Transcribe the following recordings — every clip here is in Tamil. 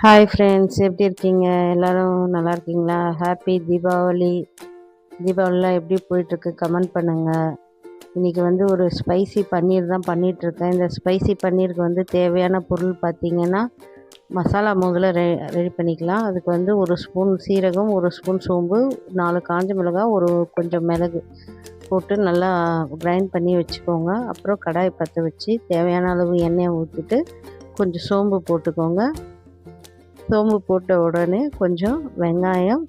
ஹாய் ஃப்ரெண்ட்ஸ் எப்படி இருக்கீங்க? எல்லோரும் நல்லா இருக்கீங்களா? ஹாப்பி தீபாவளி தீபாவளிலாம் எப்படி போயிட்டுருக்கு? கமெண்ட் பண்ணுங்கள் இன்றைக்கி வந்து ஒரு ஸ்பைசி பன்னீர் தான் பண்ணிகிட்ருக்கேன் இந்த ஸ்பைசி பன்னீருக்கு வந்து தேவையான பொருள் பார்த்திங்கன்னா மசாலா முதல்ல ரெ ரெடி பண்ணிக்கலாம். அதுக்கு வந்து ஒரு ஸ்பூன் சீரகம் ஒரு ஸ்பூன் சோம்பு நாலு காஞ்ச மிளகாய் ஒரு கொஞ்சம் மிளகு போட்டு நல்லா கிரைண்ட் பண்ணி வச்சுக்கோங்க. அப்புறம் கடாய் பற்ற வச்சு தேவையான அளவு எண்ணெயை ஊற்றிட்டு கொஞ்சம் சோம்பு போட்டுக்கோங்க. சோம்பு போட்ட உடனே கொஞ்சம் வெங்காயம்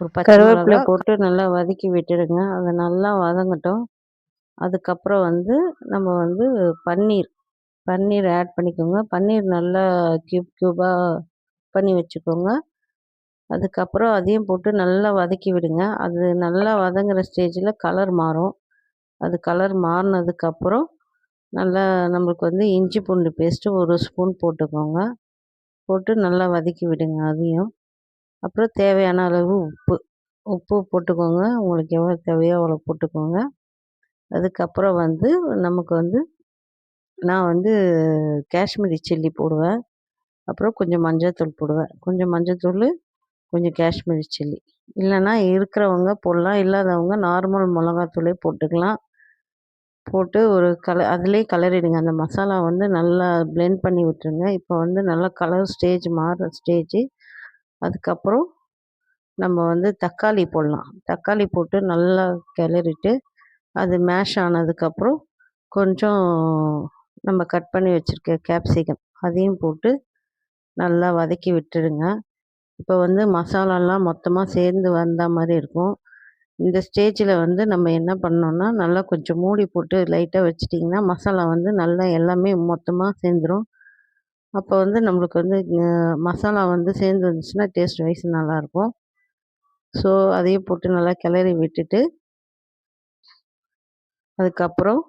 ஒரு கருவேப்பிலை போட்டு நல்லா வதக்கி விட்டுடுங்க. அதை நல்லா வதங்கட்டும். அதுக்கப்புறம் வந்து நம்ம வந்து பன்னீர் பன்னீர் ஆட் பண்ணிக்கோங்க. பன்னீர் நல்லா க்யூப் க்யூபாக பண்ணி வச்சுக்கோங்க. அதுக்கப்புறம் அதையும் போட்டு நல்லா வதக்கி விடுங்க. அது நல்லா வதங்குற ஸ்டேஜில் கலர் மாறும். அது கலர் மாறினதுக்கப்புறம் நல்லா நம்மளுக்கு வந்து இஞ்சி பூண்டு பேஸ்ட்டு ஒரு ஸ்பூன் போட்டுக்கோங்க. போட்டு நல்லா வதக்கி விடுங்க அதையும். அப்புறம் தேவையான அளவு உப்பு. உப்பு போட்டுக்கோங்க. உங்களுக்கு எவ்வளோ தேவையோ அவ்வளோ போட்டுக்கோங்க. அதுக்கப்புறம் வந்து நமக்கு வந்து நான் வந்து காஷ்மீரி சில்லி போடுவேன். அப்புறம் கொஞ்சம் மஞ்சள்தூள் போடுவேன். கொஞ்சம் மஞ்சள்தூள் கொஞ்சம் காஷ்மீரி சில்லி. இல்லைன்னா இருக்கிறவங்க போடலாம். இல்லாதவங்க நார்மல் மிளகாத்தூளே போட்டுக்கலாம். போட்டு ஒரு கல அதிலே கலரிடுங்க அந்த மசாலா வந்து நல்லா பிளெண்ட் பண்ணி விட்டுருங்க. இப்போ வந்து நல்லா கலர் ஸ்டேஜ் மாறுற ஸ்டேஜு அதுக்கப்புறம் நம்ம வந்து தக்காளி போடலாம். தக்காளி போட்டு நல்லா கிளறிட்டு அது மேஷ் ஆனதுக்கப்புறம் கொஞ்சம் நம்ம கட் பண்ணி வச்சுருக்க கேப்சிகம் அதையும் போட்டு நல்லா வதக்கி விட்டுடுங்க. இப்போ வந்து மசாலாலாம் மொத்தமாக சேர்ந்து வந்த மாதிரி இருக்கும். இந்த ஸ்டேஜில் வந்து நம்ம என்ன பண்ணோன்னா நல்லா கொஞ்சம் மூடி போட்டு லைட்டாக வச்சிட்டிங்கன்னா மசாலா வந்து நல்லா எல்லாமே மொத்தமாக சேர்ந்துடும் அப்போ வந்து நம்மளுக்கு வந்து மசாலா வந்து சேர்ந்து வந்துச்சுன்னா டேஸ்ட் வைஸ் நல்லாயிருக்கும் ஸோ அதையும் போட்டு நல்லா கிளறி விட்டுட்டு அதுக்கப்புறம்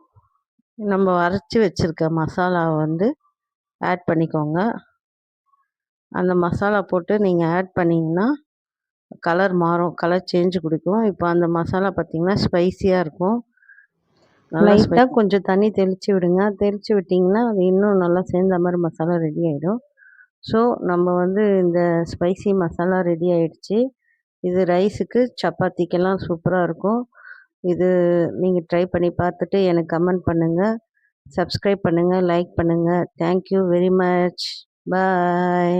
நம்ம அரைச்சி வச்சுருக்க மசாலாவை வந்து ஆட் பண்ணிக்கோங்க. அந்த மசாலா போட்டு நீங்கள் ஆட் பண்ணிங்கன்னா கலர் மாறும் கலர் சேஞ்சு கொடுக்கும். இப்போ அந்த மசாலா பார்த்திங்கன்னா ஸ்பைஸியாக இருக்கும். லைட்டாக கொஞ்சம் தண்ணி தெளித்து விடுங்க. தெளித்து விட்டிங்கன்னா அது இன்னும் நல்லா சேர்ந்த மாதிரி மசாலா ரெடி ஆகிடும் ஸோ நம்ம வந்து இந்த ஸ்பைசி மசாலா ரெடி ஆகிடுச்சி இது ரைஸுக்கு சப்பாத்திக்கெல்லாம் சூப்பராக இருக்கும். இது நீங்கள் ட்ரை பண்ணி பார்த்துட்டு எனக்கு கமெண்ட் பண்ணுங்கள் சப்ஸ்கிரைப் பண்ணுங்கள் லைக் பண்ணுங்கள் தேங்க்யூ வெரி மச் பாய்